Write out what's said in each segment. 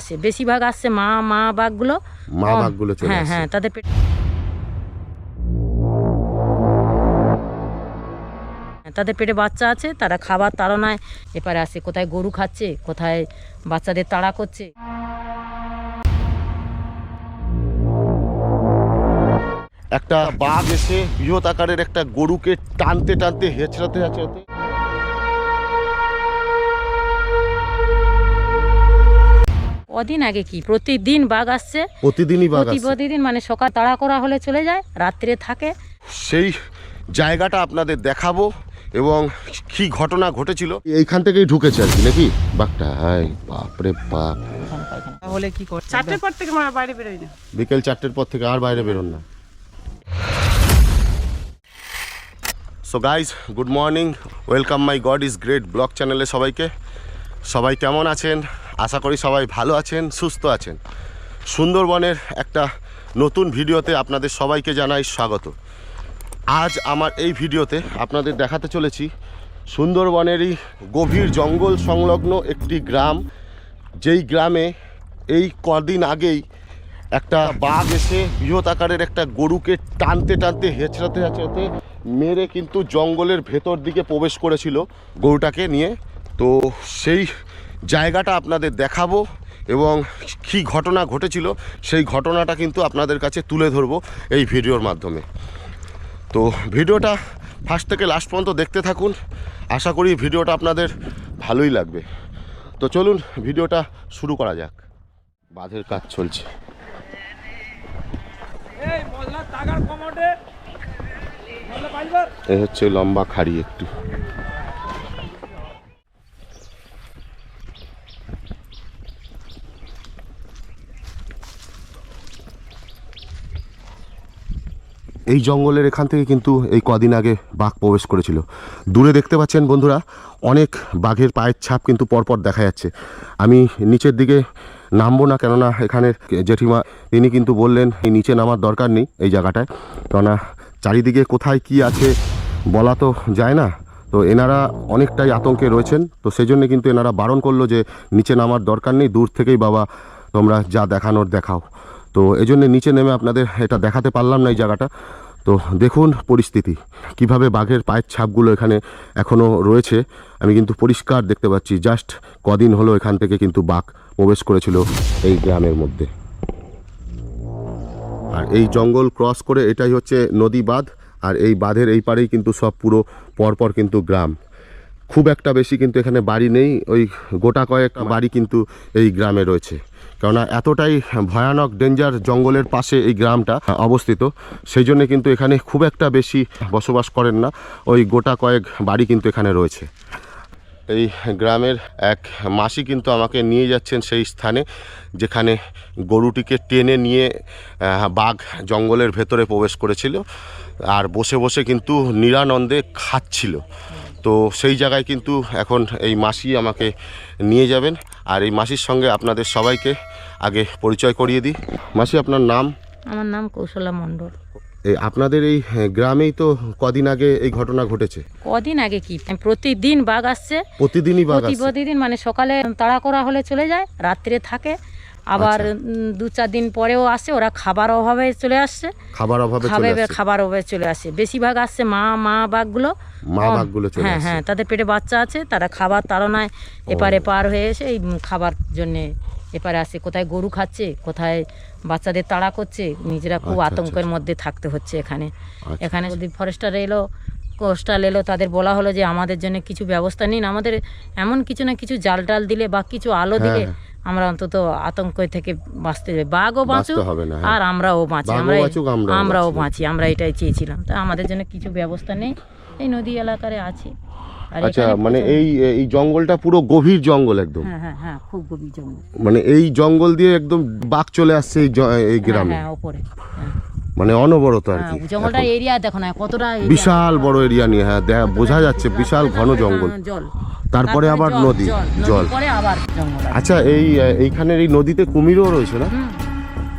আসে। বেশিরভাগ আসছে মা মা বাঘগুলো। মা বাঘগুলো চলে হ্যাঁ হ্যাঁ তাদের পেট তাদের পেটে বাচ্চা আছে তারা খাবার তাড়নায় এপারে আসে। কোথায় গরু খাচ্ছে কোথায় বাচ্চাদের তাড়া করছে। একটা বাঘ এসে বৃহৎ আকারের একটা গরুকে টানতে টানতে হেঁচড়াতে হেঁচড়াতে কদিন আগে কি? প্রতিদিন বাঘ আসছে। প্রতিদিনই বাঘ প্রতিদিন মানে সকাল তাড়া করা হলে চলে যায় রাত্রে থাকে। সেই জায়গাটা আপনাদের দেখাবো এবং কি ঘটনা ঘটেছিল। এইখান থেকেই ঢুকেছে আর কি নাকি? বাঘটা হাই বাপরে বাপ। তাহলে কি কর চারটের পর থেকে আমরা বাইরে বেরোই না। বিকেল চারটের পর থেকে আর বাইরে বেরোন না। So guys good morning welcome my God is great blog চ্যানেলে সবাইকে। সবাই কেমন আছেন? আশা করি সবাই ভালো আছেন, সুস্থ আছেন। সুন্দরবনের একটা নতুন ভিডিওতে আপনাদের সবাইকে জানাই স্বাগত। আজ আমার এই ভিডিওতে আপনাদের দেখাতে চলেছি সুন্দরবনেরই গভীর জঙ্গল সংলগ্ন একটি গ্রাম। যেই গ্রামে এই কদিন আগেই একটা বাঘ এসে বৃহৎ আকারের একটা গরুকে টানতে টানতে হেঁচড়াতে হেঁচড়াতে মেরে কিন্তু জঙ্গলের ভেতর দিকে প্রবেশ করেছিল গরুটাকে নিয়ে। তো সেই জায়গাটা আপনাদের দেখাবো এবং কী ঘটনা ঘটেছিল সেই ঘটনাটা কিন্তু আপনাদের কাছে তুলে ধরবো এই ভিডিওর মাধ্যমে। তো ভিডিওটা ফার্স্ট থেকে লাস্ট পর্যন্ত দেখতে থাকুন আশা করি ভিডিওটা আপনাদের ভালোই লাগবে। তো চলুন ভিডিওটা শুরু করা যাক। বাঁধের কাজ চলছে। এই হচ্ছে লম্বা খাড়ি একটু। এই জঙ্গলের এখান থেকে কিন্তু এই কদিন আগে বাঘ প্রবেশ করেছিল। দূরে দেখতে পাচ্ছেন বন্ধুরা, অনেক বাঘের পায়ের ছাপ কিন্তু পরপর দেখা যাচ্ছে। আমি নিচের দিকে নামবো না, কেননা এখানের জেঠিমা, তিনি কিন্তু বললেন, এই নিচে নামার দরকার নেই এই জায়গাটায়। কেননা চারিদিকে কোথায় কি আছে বলা তো যায় না। তো এনারা অনেকটাই আতঙ্কে রয়েছেন। তো সেই জন্য কিন্তু এনারা বারণ করল যে, নিচে নামার দরকার নেই, দূর থেকেই বাবা, তোমরা যা দেখানোর দেখাও। তো এই জন্য নিচে নেমে আপনাদের এটা দেখাতে পারলাম না এই জায়গাটা। তো দেখুন পরিস্থিতি, কীভাবে বাঘের পায়ের ছাপগুলো এখানে এখনও রয়েছে। আমি কিন্তু পরিষ্কার দেখতে পাচ্ছি, জাস্ট কদিন হলো এখান থেকে কিন্তু বাঘ প্রবেশ করেছিল এই গ্রামের মধ্যে। আর এই জঙ্গল ক্রস করে এটাই হচ্ছে নদী বাঁধ, আর এই বাঁধের এই পারেই কিন্তু সব পুরো পরপর কিন্তু গ্রাম। খুব একটা বেশি কিন্তু এখানে বাড়ি নেই, ওই গোটা কয়েক বাড়ি কিন্তু এই গ্রামে রয়েছে। কেননা এতটাই ভয়ানক ডেঞ্জার জঙ্গলের পাশে এই গ্রামটা অবস্থিত। সেই জন্য কিন্তু এখানে খুব একটা বেশি বসবাস করেন না। ওই গোটা কয়েক বাড়ি কিন্তু এখানে রয়েছে। এই গ্রামের এক মাসি কিন্তু আমাকে নিয়ে যাচ্ছেন সেই স্থানে, যেখানে গরুটিকে টেনে নিয়ে বাঘ জঙ্গলের ভেতরে প্রবেশ করেছিল আর বসে বসে কিন্তু নিরানন্দে খাচ্ছিল। তো সেই জায়গায় কিন্তু এখন এই মাসি আমাকে নিয়ে যাবেন। আর এই মাসির সঙ্গে আপনাদের সবাইকে আগে পরিচয় করিয়ে দিই। মাসি আপনার নাম? আমার নাম কৌশলা মণ্ডল। এই আপনাদের এই আহ, গ্রামেই তো কদিন আগে এই ঘটনা ঘটেছে? কদিন আগে কি? প্রতিদিন বাঘ আসছে। প্রতিদিনই বাঘ প্রতিদিন মানে সকালে তাড়া করা হলে চলে যায় রাত্রে থাকে। আবার আচ্ছা। দু চার দিন পরেও আসে ওরা খাবার অভাবে চলে আসছে। খাবার অভাবে খাবে খাবার অভাবে চলে আসে। বেশিরভাগ আসছে মা মা বাঘগুলো। মা বাঘগুলো হ্যাঁ হ্যাঁ তাদের পেটে বাচ্চা আছে তারা খাবার তাড়নায় এপারে পার হয়ে এসে এই খাবার জন্যে এপারে আসে। কোথায় গরু খাচ্ছে কোথায় বাচ্চাদের তাড়া করছে নিজেরা খুব আচ্ছা, আতঙ্কের মধ্যে থাকতে হচ্ছে এখানে। আচ্ছা। এখানে যদি ফরেস্টার এলো কোস্টাল এলো তাদের বলা হলো যে আমাদের জন্য কিছু ব্যবস্থা নিন। আমাদের এমন কিছু না কিছু জাল টাল দিলে বা কিছু আলো হ্যাঁ, দিলে হ্যাঁ। আমরা অন্তত আতঙ্ক থেকে বাঁচতে যাবে বাঘও বাঁচুক হবে না, হ্যাঁ। আর আমরাও বাঁচি আমরা আমরাও বাঁচি। আমরা এটাই চেয়েছিলাম। তা আমাদের জন্য কিছু ব্যবস্থা নেই এই নদী এলাকারে আছে। আচ্ছা মানে এই এই জঙ্গলটা পুরো গভীর জঙ্গল একদম? হ্যাঁ হ্যাঁ হ্যাঁ খুব গভীর জঙ্গল। মানে এই জঙ্গল দিয়ে একদম বাঘ চলে আসছে এই হ্যাঁ গ্রামে? হ্যাঁ হ্যাঁ, মানে অনবরত আর কি জঙ্গলটার এখন। এরিয়া দেখো না কতটা বিশাল বড় এরিয়া নিয়ে হ্যাঁ দেখা বোঝা যাচ্ছে বিশাল ঘন জঙ্গল। জল। তারপরে আবার নদী জল পরে আবার জঙ্গল আছে। আচ্ছা এই এইখানের এই নদীতে কুমিরও রয়েছে না হুম।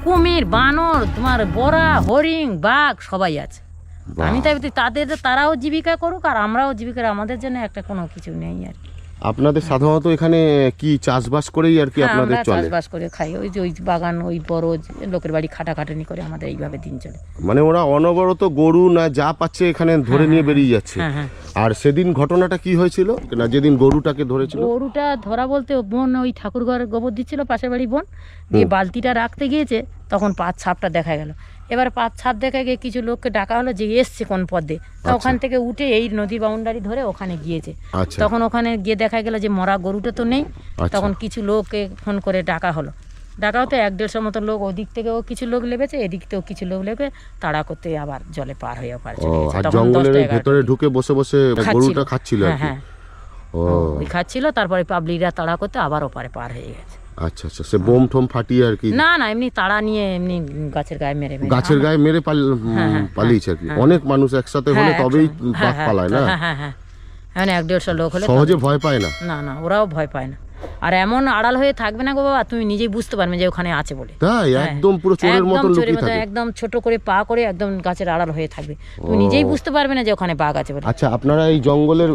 কুমির বানর তোমার বড়া হরিং বাঘ সবাই আছে বাহ। আমি তাই বলছি, তাদের তারাও জীবিকা করুক আর আমরাও জীবিকা আমাদের জন্য একটা কোনো কিছু নেই আর কি। আপনাদের সাধারণত এখানে কি চাষবাস করেই আর কি হ্যাঁ, আপনাদের আমরা চলে? চাষবাস করে খাই। ওই যে ওই বাগান ওই বড় যে লোকের বাড়ি খাটাখাটানি করে আমাদের এইভাবে দিন চলে। মানে ওরা অনবরত গরু না যা পাচ্ছে এখানে ধরে নিয়ে বেরিয়ে যাচ্ছে। হ্যাঁ হ্যাঁ। আর সেদিন ঘটনাটা কি হয়েছিল? না যেদিন গরুটাকে ধরেছিল? গরুটা ধরা বলতে ও বোন ওই ঠাকুর ঘর গোবর দিচ্ছিল পাশের বাড়ি বোন। দিয়ে বালতিটা রাখতে গিয়েছে তখন পাঁচ ছাপটা দেখা গেল। এবার পাঁচ ছাপ দেখা গিয়ে কিছু লোককে ডাকা হলো যে এসছে কোন পদে। তা ওখান থেকে উঠে এই নদী বাউন্ডারি ধরে ওখানে গিয়েছে। আচ্ছা। তখন ওখানে গিয়ে দেখা গেল যে মরা গরুটা তো নেই। আচ্ছা। তখন কিছু লোককে ফোন করে ডাকা হলো। ডাকা হতে এক দেড়শো মতো লোক ওদিক থেকেও কিছু লোক লেগেছে এদিক থেকেও কিছু লোক লেগে তাড়া করতে আবার জলে পার হয়ে পার জঙ্গলের ভেতরে ঢুকে বসে বসে। গরুটা খাচ্ছিল হ্যাঁ হ্যাঁ। ওই খাচ্ছিল তারপরে পাবলিকরা তাড়া করতে আবার ওপারে পার হয়ে গেছে। আচ্ছা আচ্ছা। সে বোম ঠোম ফাটিয়ে আর কি না না এমনি তাড়া নিয়ে এমনি গাছের গায়ে মেরে মেরে। গাছের গায়ে মেরে পাল- পালিয়েছে আর কি। অনেক মানুষ একসাথে হলে হ্যাঁ, তবেই বাঘ হ্যাঁ, পালায় না? হ্যাঁ হ্যাঁ হ্যাঁ। মানে এক দেড়শো লোক হলে সহজে ভয় পায় না? না না ওরাও ভয় পায় না। আর এমন আড়াল হয়ে থাকবে না গো বাবা তুমি নিজেই বুঝতে পারবে যে ওখানে আছে বলে। তাই? হ্যাঁ। একদম পুরো চোরের চোরের লুকিয়ে থাকে। একদম ছোট করে পা করে একদম গাছের আড়াল হয়ে থাকবে। তুমি নিজেই বুঝতে পারবে না যে ওখানে বাঘ আছে বলে। আচ্ছা আপনারা এই জঙ্গলের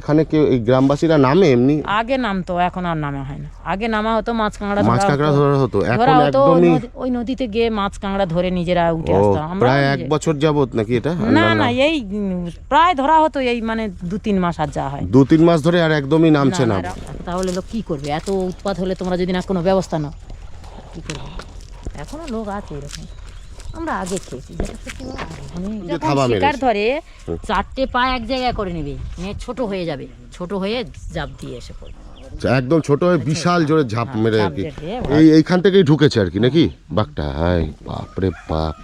এখানে কেউ এই গ্রামবাসীরা নামে এমনি? আগে নামতো এখন আর নামা হয় না। আগে নামা হতো মাছ কাঁকড়া মাছ কাঁকড়া ধরা হতো। এখন একদমই ওই নদীতে গিয়ে মাছ কাঁকড়া ধরে নিজেরা উঠে ও আসতাম আমরা প্রায় এক বছর যাবত নাকি এটা? না না এই প্রায় ধরা হতো এই মানে দু তিন মাস আর যা হয়। দু তিন মাস ধরে আর একদমই নামছে না, তাহলে লোক কি করবে? এত উৎপাত হলে তোমরা যদি না কোনো ব্যবস্থা নাও। কি করবে? এখনও লোক আছে এরকম। আমরা আগে খেয়েছি। শিকার ধরে চারটে পা এক জায়গায় করে নেবে। নিয়ে ছোট হয়ে যাবে। ছোট হয়ে জাপ দিয়ে এসে পড়বে। একদম ছোট হয়ে বিশাল জোরে ঝাঁপ মেরে আর কি এই এইখান থেকেই ঢুকেছে আর কি নাকি? বাঘটা হাই বাপরে বাপ।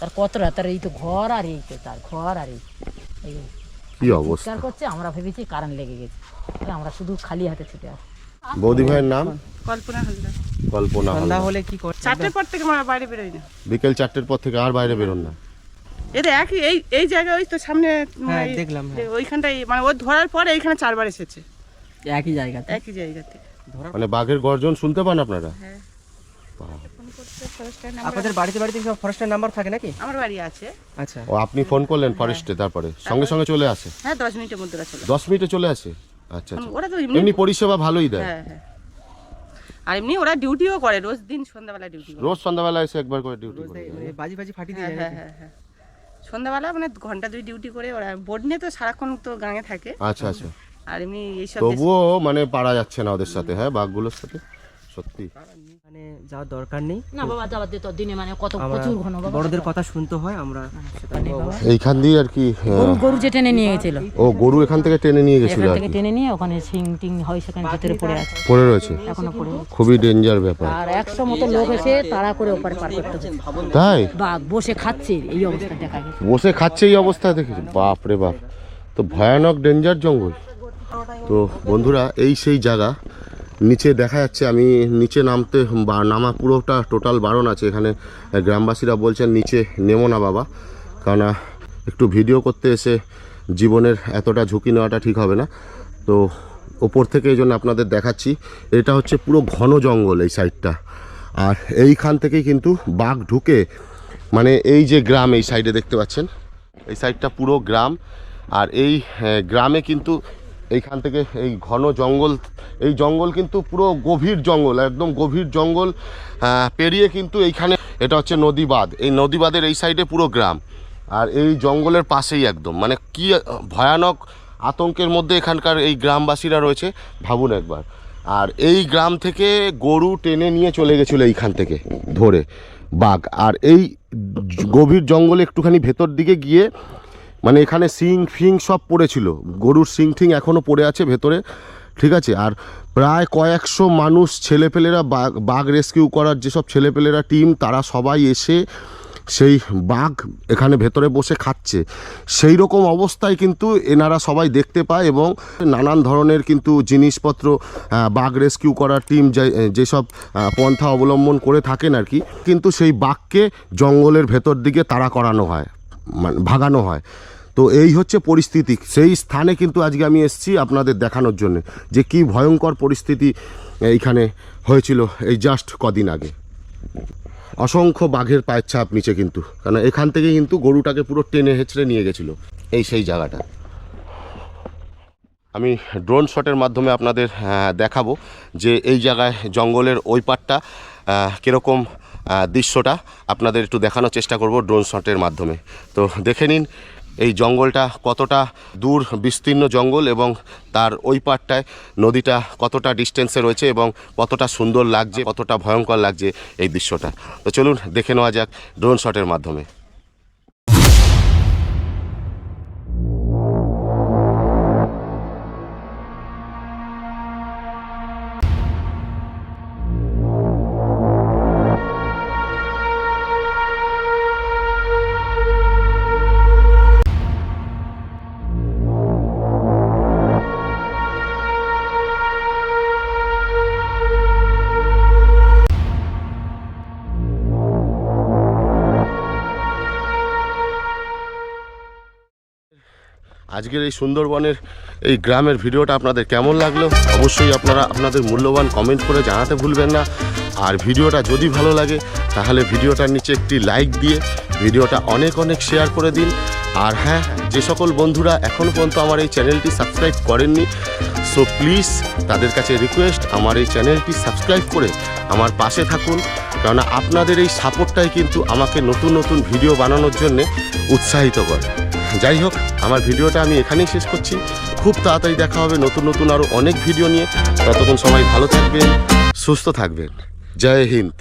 তার কতটা? তার এই তো ঘর আর এই তো তার ঘর আর এই কি অবস্থা? চিৎকার করছে আমরা ভেবেছি কারেন্ট লেগে গেছে। তাহলে আমরা শুধু খালি হাতে ছুটে আসি। বৌদি ভাইয়ের নাম? কল্পনা হালদার। কল্পনা সন্ধ্যা হালদার। হলে কি করতে চারটের পর থেকে আমরা বাইরে বেরোই না। বিকেল চারটের পর থেকে আর বাইরে বেরোন না। এটা একই এই এই জায়গায় ওই তো সামনে হ্যাঁ, দেখলাম, হ্যাঁ। ওইখানটাই মানে ও ধরার পরে এইখানে চারবার এসেছে। একই জায়গাতে। একই জায়গাতে। মানে বাঘের গর্জন শুনতে পান আপনারা? আপনাদের বাড়িতে বাড়িতে সব ফরেস্টের নাম্বার থাকে নাকি? আমার বাড়ি আছে। আচ্ছা। ও আপনি ফোন করলেন ফরেস্টে তারপরে। সঙ্গে সঙ্গে চলে আসে? হ্যাঁ দশ মিনিটের মধ্যে চলে দশ মিনিটে চলে আসে? আচ্ছা আচ্ছা। ওরা তো এমনি পরিষেবা ভালোই দেয়। হ্যাঁ হ্যাঁ। আর এমনি ওরা ডিউটিও করে রোজ দিন সন্ধ্যাবেলা ডিউটি করে। রোজ সন্ধ্যাবেলা এসে একবার করে ডিউটি করে। বাজি বাজি ফাটিয়ে দিয়ে হ্যাঁ হ্যাঁ হ্যাঁ হ্যাঁ। সন্ধ্যাবেলা মানে ঘণ্টা দুই ডিউটি করে ওরা বোর্ড নিয়ে তো সারাক্ষণ তো গাঙে থাকে। আচ্ছা আচ্ছা। আর এমনি এইসব তবুও মানে পারা যাচ্ছে না ওদের সাথে হ্যাঁ বাঘগুলোর সাথে? সত্যি। মানে যাওয়ার দরকার নেই। না বাবা দিয়ে তোর দিনে মানে কত প্রচুর ঘন বাবা। বড়দের কথা শুনতে হয় আমরা বাবা। এইখান দিয়ে আর কি গরু গরু যে টেনে নিয়ে গেছিল। ও গরু এখান থেকে টেনে নিয়ে গেছিল এখান থেকে টেনে নিয়ে ওখানে সিং টিং হয় সেখানে ভিতরে পড়ে আছে। পড়ে রয়েছে। এখনও পড়ে খুবই ডেঞ্জার ব্যাপার। আর একশো মতো লোক এসে তাড়া করে ওপারে পার করতে হচ্ছে। তাই? বাঘ বসে খাচ্ছে এই অবস্থা দেখা গেছে। বসে খাচ্ছে এই অবস্থা দেখেছি? বাপ রে বাপ। তো ভয়ানক ডেঞ্জার জঙ্গল। তো বন্ধুরা এই সেই জায়গা নিচে দেখা যাচ্ছে, আমি নিচে নামতে নামা পুরোটা টোটাল বারণ আছে। এখানে গ্রামবাসীরা বলছেন, নিচে নেমো না বাবা। কারণ একটু ভিডিও করতে এসে জীবনের এতটা ঝুঁকি নেওয়াটা ঠিক হবে না। তো ওপর থেকে এই জন্য আপনাদের দেখাচ্ছি, এটা হচ্ছে পুরো ঘন জঙ্গল এই সাইডটা আর এইখান থেকেই কিন্তু বাঘ ঢুকে মানে এই যে গ্রাম এই সাইডে দেখতে পাচ্ছেন। এই সাইডটা পুরো গ্রাম। আর এই গ্রামে কিন্তু এইখান থেকে এই ঘন জঙ্গল, এই জঙ্গল কিন্তু পুরো গভীর জঙ্গল, একদম গভীর জঙ্গল পেরিয়ে কিন্তু এইখানে এটা হচ্ছে নদী বাঁধ এই নদী বাঁধের এই সাইডে পুরো গ্রাম। আর এই জঙ্গলের পাশেই একদম মানে কি ভয়ানক আতঙ্কের মধ্যে এখানকার এই গ্রামবাসীরা রয়েছে, ভাবুন একবার। আর এই গ্রাম থেকে গরু টেনে নিয়ে চলে গেছিল এইখান থেকে, ধরে বাঘ। আর এই গভীর জঙ্গলে একটুখানি ভেতর দিকে গিয়ে মানে এখানে সিং ফিং সব পড়েছিল। গরুর সিং ঠিং এখনও পড়ে আছে ভেতরে, ঠিক আছে? আর প্রায় কয়েকশো মানুষ ছেলেপেলেরা বাঘ বাঘ রেস্কিউ করার যেসব ছেলেপেলেরা টিম, তারা সবাই এসে সেই বাঘ এখানে ভেতরে বসে খাচ্ছে। সেই রকম অবস্থায় কিন্তু এনারা সবাই দেখতে পায় এবং নানান ধরনের কিন্তু জিনিসপত্র বাঘ রেস্কিউ করার টিম যে, যেসব পন্থা অবলম্বন করে থাকেন আর কি, কিন্তু সেই বাঘকে জঙ্গলের ভেতর দিকে তাড়া করানো হয় মানে ভাগানো হয়। তো এই হচ্ছে পরিস্থিতি। সেই স্থানে কিন্তু আজকে আমি এসেছি আপনাদের দেখানোর জন্য যে কি ভয়ঙ্কর পরিস্থিতি এইখানে হয়েছিল এই জাস্ট কদিন আগে। অসংখ্য বাঘের পায়ের ছাপ নিচে কিন্তু, কারণ এখান থেকে কিন্তু গরুটাকে পুরো টেনে হেঁচড়ে নিয়ে গেছিল এই সেই জায়গাটা। আমি ড্রোন শটের মাধ্যমে আপনাদের দেখাবো যে এই জায়গায় জঙ্গলের ওই পাটটা কীরকম দৃশ্যটা আপনাদের একটু দেখানোর চেষ্টা করব ড্রোন শটের মাধ্যমে। তো দেখে নিন এই জঙ্গলটা কতটা দূর বিস্তীর্ণ জঙ্গল এবং তার ওই পাটটায় নদীটা কতটা ডিস্টেন্সে রয়েছে এবং কতটা সুন্দর লাগছে, কতটা ভয়ঙ্কর লাগছে এই দৃশ্যটা। তো চলুন দেখে নেওয়া যাক ড্রোন শটের মাধ্যমে। আজকের এই সুন্দরবনের এই গ্রামের ভিডিওটা আপনাদের কেমন লাগল? অবশ্যই আপনারা আপনাদের মূল্যবান কমেন্ট করে জানাতে ভুলবেন না। আর ভিডিওটা যদি ভালো লাগে, তাহলে ভিডিওটার নিচে একটি লাইক দিয়ে ভিডিওটা অনেক অনেক শেয়ার করে দিন। আর হ্যাঁ যে সকল বন্ধুরা এখনও পর্যন্ত আমার এই চ্যানেলটি সাবস্ক্রাইব করেননি সো প্লিজ তাদের কাছে রিকোয়েস্ট আমার এই চ্যানেলটি সাবস্ক্রাইব করে আমার পাশে থাকুন। কেননা আপনাদের এই সাপোর্টটাই কিন্তু আমাকে নতুন নতুন ভিডিও বানানোর জন্যে উৎসাহিত করে। যাই হোক আমার ভিডিওটা আমি এখানেই শেষ করছি। খুব তাড়াতাড়ি দেখা হবে নতুন নতুন আরও অনেক ভিডিও নিয়ে। ততক্ষণ সবাই ভালো থাকবেন, সুস্থ থাকবেন। জয় হিন্দ।